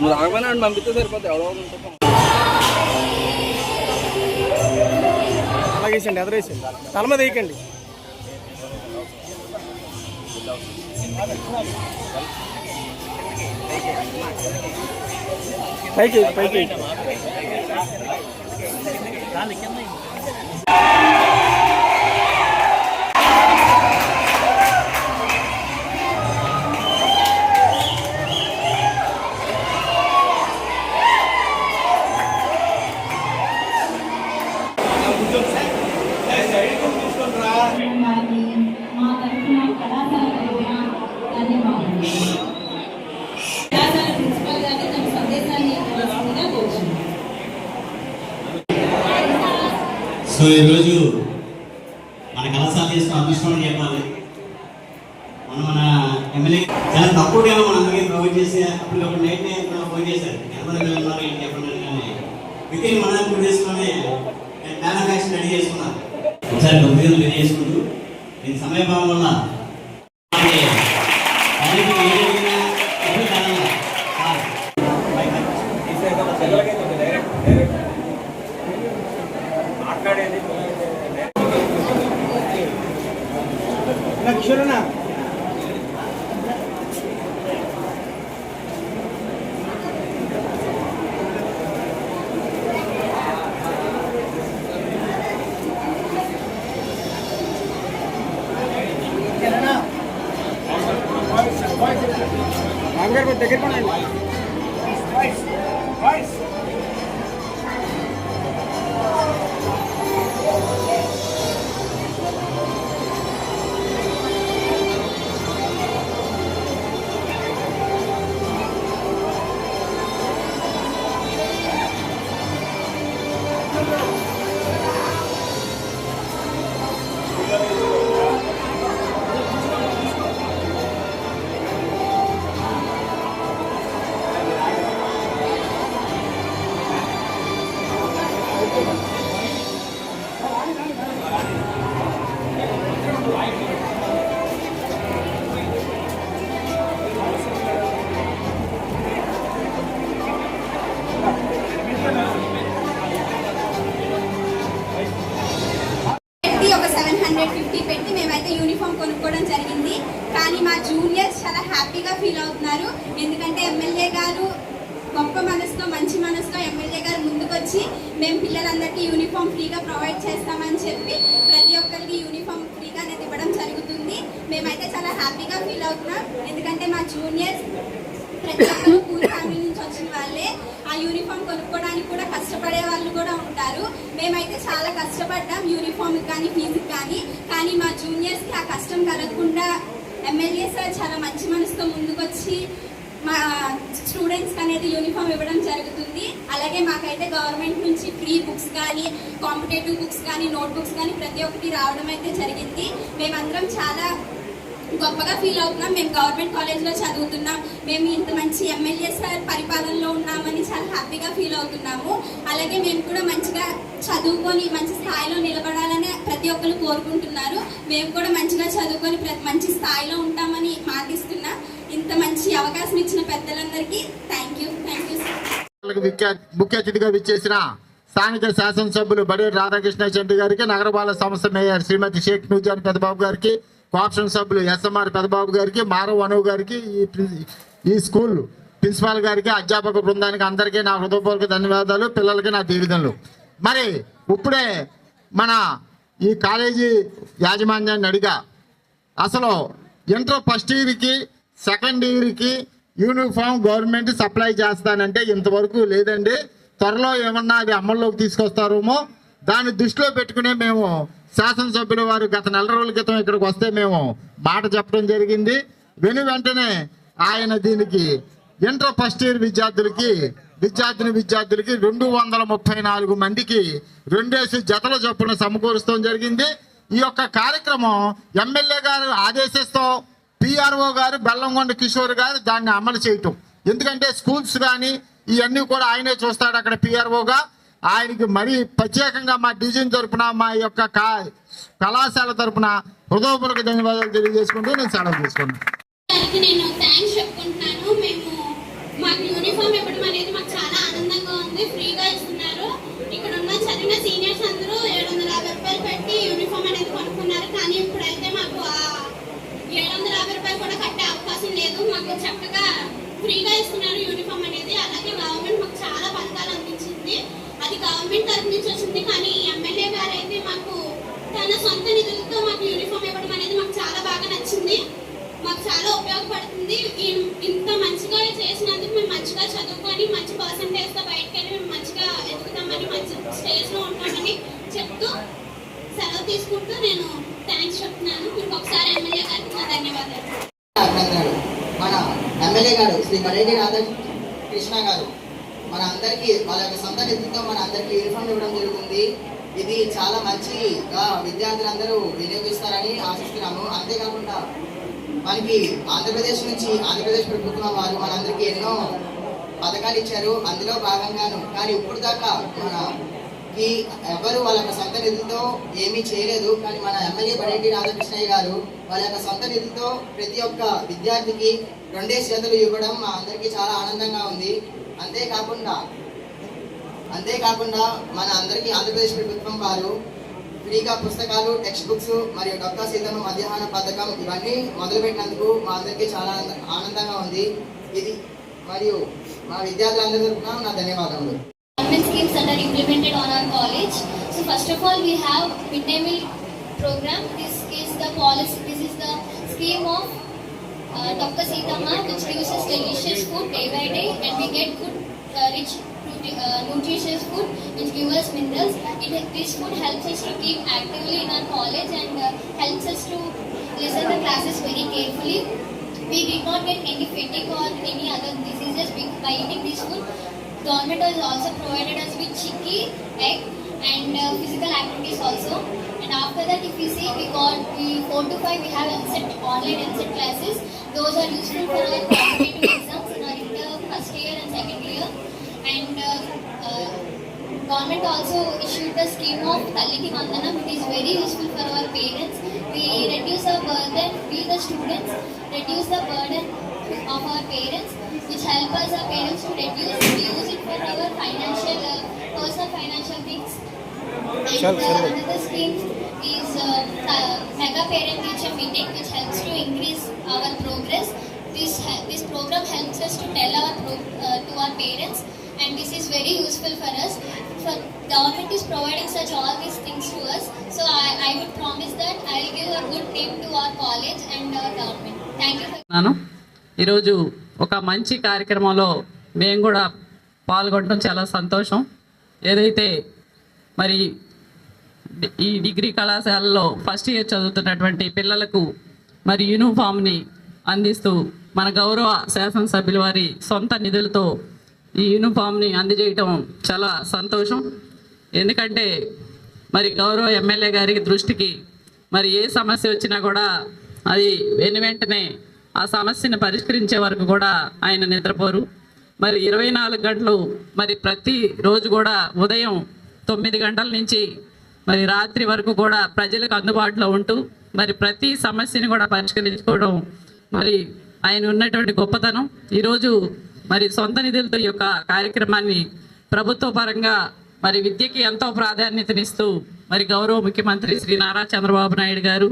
నువ్వు రాకపోయినా పంపిస్తే సరిపోతుంది ఎవడో ఒకడు ఉంటాడు. అలాగేసండి ఎదరేసండి తల మీద వేయకండి. పైకి పైకి. సో ఈరోజు మన కళాశాల చేసిన అదృష్టం చెప్పాలి మనం మన ఎమ్మెల్యే చాలా తక్కువ టైం మన అందరికీ ప్రొవైడ్ చేసి అప్పటికప్పుడు నైట్ ఫోన్ చేశారు. ఎంతమంది పిల్లలు ఉన్నారు ఏంటి చెప్పండి కానీ విత్ మన టూ డేస్లోనే ప్లాన్ ఆఫ్ యాక్షన్ రెడీ చేసుకున్నాను ఒకసారి కొద్దిగా రెడీ చేసుకుంటూ దీని సమయభావం వల్ల না Bangar ko dekhe pa nahi. Voice. Voice. కొనుక్కోవడం జరిగింది. కానీ మా జూనియర్స్ చాలా హ్యాపీగా ఫీల్ అవుతున్నారు. ఎందుకంటే ఎమ్మెల్యే గారు గొప్ప మనసుతో మంచి మనసుతో ఎమ్మెల్యే గారు ముందుకొచ్చి మేము పిల్లలందరికీ యూనిఫామ్ ఫ్రీగా ప్రొవైడ్ చేస్తామని చెప్పి ప్రతి ఒక్కరికి యూనిఫామ్ ఫ్రీగా అనేది ఇవ్వడం జరుగుతుంది. మేమైతే చాలా హ్యాపీగా ఫీల్ అవుతున్నాం. ఎందుకంటే మా జూనియర్స్ ప్రతి ఒక్కరు వచ్చిన వాళ్ళే ఆ యూనిఫామ్ కొనుక్కోవడానికి కూడా కష్టపడే వాళ్ళు కూడా ఉంటారు. మేమైతే చాలా కష్టపడ్డాం యూనిఫామ్ కానీ ఫీజుకి కానీ. కానీ మా జూనియర్స్కి ఆ కష్టం కలగకుండా ఎమ్మెల్యే సార్ చాలా మంచి మనసుతో ముందుకొచ్చి మా స్టూడెంట్స్కి అనేది యూనిఫామ్ ఇవ్వడం జరుగుతుంది. అలాగే మాకైతే గవర్నమెంట్ నుంచి ఫ్రీ బుక్స్ కానీ కాంపిటేటివ్ బుక్స్ కానీ నోట్ బుక్స్ కానీ ప్రతి ఒక్కటి రావడం అయితే జరిగింది. మేమందరం చాలా గొప్పగా ఫీల్ అవుతున్నాం. మేము గవర్నమెంట్ కాలేజ్లో చదువుతున్నాం. మేము ఇంత మంచి ఎమ్మెల్యే సార్ పరిపాలనలో ఉన్నామని చాలా హ్యాపీగా ఫీల్ అవుతున్నాము. అలాగే మేము కూడా మంచిగా చదువుకొని మంచి స్థాయిలో నిలబడాలని ప్రతి ఒక్కరు కోరుకుంటున్నారు. మేము కూడా మంచిగా చదువుకొని మంచి స్థాయిలో ఉంటామని మాటిస్తున్నా. ఇంత మంచి అవకాశం ఇచ్చిన పెద్దలందరికీ థ్యాంక్ యూ థ్యాంక్ యూ ముఖ్య అతిథిగా విచ్చేసిన స్థానిక శాసనసభ్యులు బడి రాధాకృష్ణ చెడ్డి గారికి నగరపాలక సంస్థ మేయర్ శ్రీమతి షేక్ నూజాన్ పెద్దబాబు గారికి కోఆప్షన్ సభ్యులు ఎస్ఎంఆర్ పెద్దబాబు గారికి మారవ్ అనువు గారికి ఈ ఈ స్కూల్ ప్రిన్సిపాల్ గారికి అధ్యాపక బృందానికి అందరికీ నా హృదయపూర్వక ధన్యవాదాలు పిల్లలకి నా దీవెనలు మరి ఇప్పుడే మన ఈ కాలేజీ యాజమాన్యాన్ని అడిగా. అసలు ఇంటర్ ఫస్ట్ ఇయర్కి సెకండ్ ఇయర్కి యూనిఫామ్ గవర్నమెంట్ సప్లై చేస్తానంటే ఇంతవరకు లేదండి. త్వరలో ఏమన్నా అది అమల్లోకి తీసుకొస్తారేమో దాన్ని దృష్టిలో పెట్టుకునే మేము శాసనసభ్యుల వారు గత నెల రోజుల క్రితం ఇక్కడికి వస్తే మేము మాట చెప్పడం జరిగింది. వెను వెంటనే ఆయన దీనికి ఇంటర్ ఫస్ట్ ఇయర్ విద్యార్థులకి విద్యార్థిని విద్యార్థులకి రెండు వందల ముప్పై నాలుగు మందికి రెండేసి జతల చొప్పున సమకూరుస్తాం జరిగింది. ఈ యొక్క కార్యక్రమం ఎమ్మెల్యే గారు ఆదేశిస్తూ పిఆర్ఓ గారు బెల్లంకొండ కిషోర్ గారు దాన్ని అమలు చేయటం. ఎందుకంటే స్కూల్స్ కానీ ఇవన్నీ కూడా ఆయనే చూస్తాడు అక్కడ పిఆర్ఓగా. ఆయనకి మరీ ప్రత్యేకంగా మా డివిజన్ తరఫున మా యొక్క కళాశాల తరపున హృదయపూర్వక ధన్యవాదాలు తెలియజేసుకుంటూ నేను సెలవు తీసుకున్నాను. నేను థ్యాంక్స్ చెప్పుకుంటున్నాను. మేము మాకు యూనిఫామ్ ఇవ్వడం అనేది మాకు చాలా ఆనందంగా ఉంది. ఫ్రీగా ఇస్తున్నారు. ఇక్కడ ఉన్న చదివిన సీనియర్స్ అందరూ ఏడు వందల యాభై రూపాయలు పెట్టి యూనిఫామ్ అనేది కొనుక్కున్నారు. కానీ ఇప్పుడైతే మాకు ఏడు వందల యాభై రూపాయలు కూడా కట్టే అవకాశం లేదు. మాకు చక్కగా ఫ్రీగా ఇస్తున్నారు యూనిఫామ్ అనేది. అలాగే గవర్నమెంట్ మాకు చాలా పథకాలు గవర్నమెంట్ తరఫు నుంచి వచ్చింది కానీ ఎమ్మెల్యే గారు అయితే మాకు తన సొంత నిధులతో మాకు యూనిఫామ్ ఇవ్వడం అనేది మాకు చాలా బాగా నచ్చింది. మాకు చాలా ఉపయోగపడుతుంది. ఇంత మంచిగా చేసినందుకు మేము మంచిగా చదువుకొని మంచి పర్సంటేజ్తో బయటకు వెళ్ళి మేము మంచిగా ఎదుగుతామని మంచి స్టేజ్లో ఉంటామని చెప్తూ సెలవు తీసుకుంటూ నేను థ్యాంక్స్ చెప్తున్నాను. ఇంకొకసారి ఎమ్మెల్యే గారికి నా ధన్యవాదాలు. మన ఎమ్మెల్యే గారు శ్రీ మరేడి రాధాకృష్ణ గారు మన అందరికీ వాళ్ళ యొక్క సొంత నిధులతో మన అందరికీ యూనిఫామ్ ఇవ్వడం జరుగుతుంది. ఇది చాలా మంచిగా విద్యార్థులందరూ వినియోగిస్తారని ఆశిస్తున్నాము. అంతేకాకుండా మనకి ఆంధ్రప్రదేశ్ నుంచి ఆంధ్రప్రదేశ్ ప్రభుత్వం వారు మనందరికీ ఎన్నో పథకాలు ఇచ్చారు. అందులో భాగంగాను కానీ ఇప్పుడు దాకా మన ఈ ఎవరు వాళ్ళ యొక్క సొంత నిధులతో ఏమీ చేయలేదు. కానీ మన ఎమ్మెల్యే బడేటి రాధాకృష్ణయ్య గారు వాళ్ళ యొక్క సొంత నిధులతో ప్రతి ఒక్క విద్యార్థికి రెండే చేతులు ఇవ్వడం మా అందరికీ చాలా ఆనందంగా ఉంది. అంతేకాకుండా అంతేకాకుండా మన అందరికీ ఆంధ్రప్రదేశ్ ప్రభుత్వం వారు ఫ్రీగా పుస్తకాలు టెక్స్ట్ బుక్స్ మరియు డొక్కా సీతను మధ్యాహ్న పథకం ఇవన్నీ మొదలుపెట్టినందుకు మా అందరికీ చాలా ఆనందంగా ఉంది ఇది మరియు మా విద్యార్థులందరి తరఫున నా ధన్యవాదములు government schemes that are implemented on our college. So first of all, we have midday meal program. This is the policy. This is the scheme of Dr. Sitama, which gives us delicious food day by day, and we get good, uh, rich, uh, nutritious food, which gives us minerals. It, this food helps us to keep actively in our college and uh, helps us to listen the classes very carefully. We did not get any fatigue or any other diseases by eating this food. Government has also provided us with chicky, egg, and uh, physical activities also. And after that, if we see, we got we four to five, we have NCET online NCET classes. Those are useful for our competitive exams in our inter first year and second year. And uh, uh, government also issued the scheme of Talliki Vandanam. It is very useful for our parents. We reduce our burden, we the students reduce the burden of our parents, which help us our parents to reduce. We use it for our financial, uh, personal financial things. And uh, another scheme is uh, uh, mega parent teacher meeting, which helps to increase our progress. This this program helps us to tell our pro- uh, to our parents, and this is very useful for us. For government is providing such all these things to us, so I, I would promise that I will give a good name to our college and our government. Thank you. For నాను ఈరోజు ఒక మంచి కార్యక్రమంలో మేము కూడా పాల్గొనడం చాలా సంతోషం ఏదైతే మరి ఈ డిగ్రీ కళాశాలలో ఫస్ట్ ఇయర్ చదువుతున్నటువంటి పిల్లలకు మరి యూనిఫామ్ని అందిస్తూ మన గౌరవ శాసనసభ్యుల వారి సొంత నిధులతో ఈ యూనిఫామ్ని అందజేయటం చాలా సంతోషం. ఎందుకంటే మరి గౌరవ ఎమ్మెల్యే గారికి దృష్టికి మరి ఏ సమస్య వచ్చినా కూడా అది వెను వెంటనే ఆ సమస్యను పరిష్కరించే వరకు కూడా ఆయన నిద్రపోరు. మరి ఇరవై నాలుగు గంటలు మరి ప్రతి రోజు కూడా ఉదయం తొమ్మిది గంటల నుంచి మరి రాత్రి వరకు కూడా ప్రజలకు అందుబాటులో ఉంటూ మరి ప్రతి సమస్యని కూడా పరిష్కరించుకోవడం మరి ఆయన ఉన్నటువంటి గొప్పతనం. ఈరోజు మరి సొంత నిధులతో ఈ యొక్క కార్యక్రమాన్ని ప్రభుత్వ పరంగా మరి విద్యకి ఎంతో ప్రాధాన్యతనిస్తూ మరి గౌరవ ముఖ్యమంత్రి శ్రీ నారా చంద్రబాబు నాయుడు గారు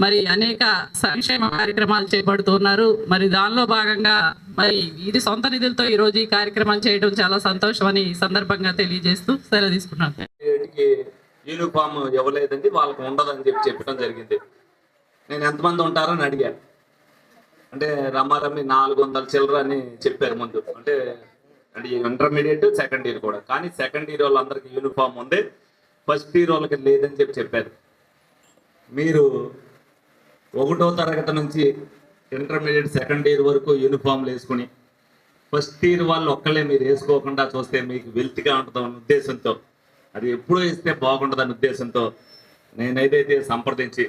మరి అనేక సంక్షేమ కార్యక్రమాలు చేపడుతున్నారు మరి దానిలో భాగంగా మరి ఇది సొంత నిధులతో ఈరోజు ఈ కార్యక్రమం చేయడం చాలా సంతోషం అని సందర్భంగా తెలియజేస్తూ సెలవు తీసుకున్నాను. యూనిఫామ్ ఇవ్వలేదండి వాళ్ళకి ఉండదని చెప్పి చెప్పడం జరిగింది. నేను ఎంతమంది ఉంటారని అడిగాను. అంటే రమ్మారమ్మి నాలుగు వందల చిల్లర అని చెప్పారు ముందు. అంటే అంటే ఇంటర్మీడియట్ సెకండ్ ఇయర్ కూడా. కానీ సెకండ్ ఇయర్ వాళ్ళందరికీ యూనిఫామ్ ఉంది. ఫస్ట్ ఇయర్ వాళ్ళకి లేదని చెప్పి చెప్పారు. మీరు ఒకటో తరగతి నుంచి ఇంటర్మీడియట్ సెకండ్ ఇయర్ వరకు యూనిఫామ్లు వేసుకుని ఫస్ట్ ఇయర్ వాళ్ళు ఒక్కలే మీరు వేసుకోకుండా చూస్తే మీకు వెల్త్గా ఉంటుందన్న ఉద్దేశంతో అది ఎప్పుడూ ఇస్తే బాగుంటుందన్న ఉద్దేశంతో నేనైతే సంప్రదించి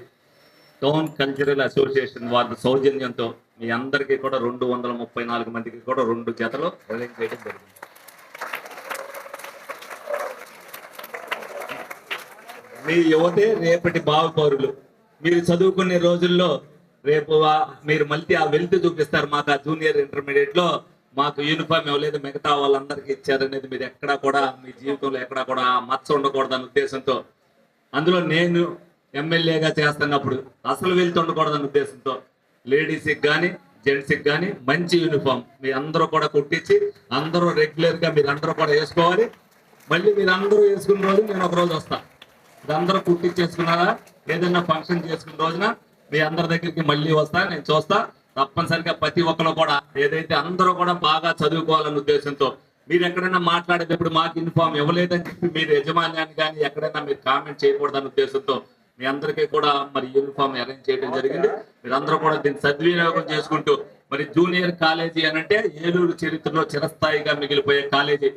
టౌన్ కల్చరల్ అసోసియేషన్ వారి సౌజన్యంతో మీ అందరికీ కూడా రెండు వందల ముప్పై నాలుగు మందికి కూడా రెండు జతలు ప్రజెంట్ చేయడం జరిగింది. మీ యువతే రేపటి భావ పౌరులు మీరు చదువుకునే రోజుల్లో రేపు మీరు మళ్ళీ ఆ వెళ్తూ చూపిస్తారు మాకు ఆ జూనియర్ ఇంటర్మీడియట్లో మాకు యూనిఫామ్ ఇవ్వలేదు మిగతా వాళ్ళందరికీ ఇచ్చారనేది మీరు ఎక్కడా కూడా మీ జీవితంలో ఎక్కడా కూడా మచ్చ ఉండకూడదు అనే ఉద్దేశంతో. అందులో నేను ఎమ్మెల్యేగా చేస్తున్నప్పుడు అసలు వెళ్తూ ఉద్దేశంతో లేడీస్కి కానీ జెంట్స్కి కానీ మంచి యూనిఫామ్ మీ అందరూ కూడా కుట్టించి అందరూ రెగ్యులర్గా మీరు అందరూ కూడా వేసుకోవాలి. మళ్ళీ మీరు అందరూ వేసుకున్న రోజు నేను ఒక రోజు వస్తా. అందరూ కుట్టించేసుకున్నారా? ఏదైనా ఫంక్షన్ చేసుకున్న రోజున మీ అందరి దగ్గరికి మళ్ళీ వస్తా నేను చూస్తా. తప్పనిసరిగా ప్రతి ఒక్కరు కూడా ఏదైతే అందరూ కూడా బాగా చదువుకోవాలన్న ఉద్దేశంతో మీరు ఎక్కడైనా మాట్లాడేటప్పుడు మాకు ఇన్ఫార్మ్ ఇవ్వలేదని చెప్పి మీరు యజమాన్యాన్ని కానీ ఎక్కడైనా మీరు కామెంట్ చేయకూడదన్న ఉద్దేశంతో మీ అందరికీ కూడా మరి యూనిఫామ్ అరేంజ్ చేయడం జరిగింది. మీరందరూ కూడా దీన్ని సద్వినియోగం చేసుకుంటూ మరి జూనియర్ కాలేజీ అనంటే ఏలూరు చరిత్రలో చిరస్థాయిగా మిగిలిపోయే కాలేజీ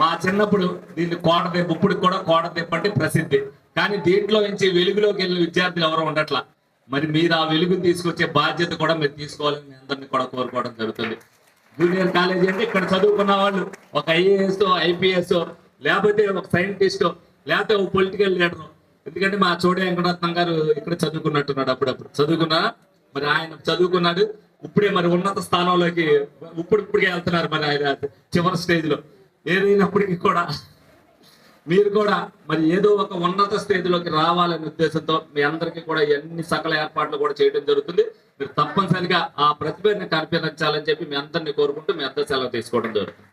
మా చిన్నప్పుడు దీన్ని కోట దెబ్బ ఇప్పుడు కూడా కోట దెబ్బ అంటే ప్రసిద్ధి. కానీ దీంట్లో నుంచి వెలుగులోకి వెళ్ళిన విద్యార్థులు ఎవరు ఉండట్లా. మరి మీరు ఆ వెలుగుని తీసుకొచ్చే బాధ్యత కూడా మీరు తీసుకోవాలని మీ అందరినీ కూడా కోరుకోవడం జరుగుతుంది. జూనియర్ కాలేజీ అంటే ఇక్కడ చదువుకున్న వాళ్ళు ఒక ఐఏఎస్ ఐపీఎస్ లేకపోతే ఒక సైంటిస్ట్ లేకపోతే ఒక పొలిటికల్ లీడర్. ఎందుకంటే మా చోడే వెంకటరత్నం గారు ఇక్కడ చదువుకున్నట్టున్నాడు అప్పుడప్పుడు. చదువుకున్నా? మరి ఆయన చదువుకున్నాడు. ఇప్పుడే మరి ఉన్నత స్థానంలోకి ఇప్పుడు ఇప్పుడే వెళ్తున్నారు మరి ఆయన చివరి స్టేజ్లో ఏదైనప్పటికీ కూడా మీరు కూడా మరి ఏదో ఒక ఉన్నత స్థితిలోకి రావాలనే ఉద్దేశంతో మీ అందరికీ కూడా ఎన్ని సకల ఏర్పాట్లు కూడా చేయడం జరుగుతుంది. మీరు తప్పనిసరిగా ఆ ప్రతిభని కనిపించాలని చెప్పి మీ అందరినీ కోరుకుంటూ మీ అందరి సెలవు తీసుకోవడం జరుగుతుంది.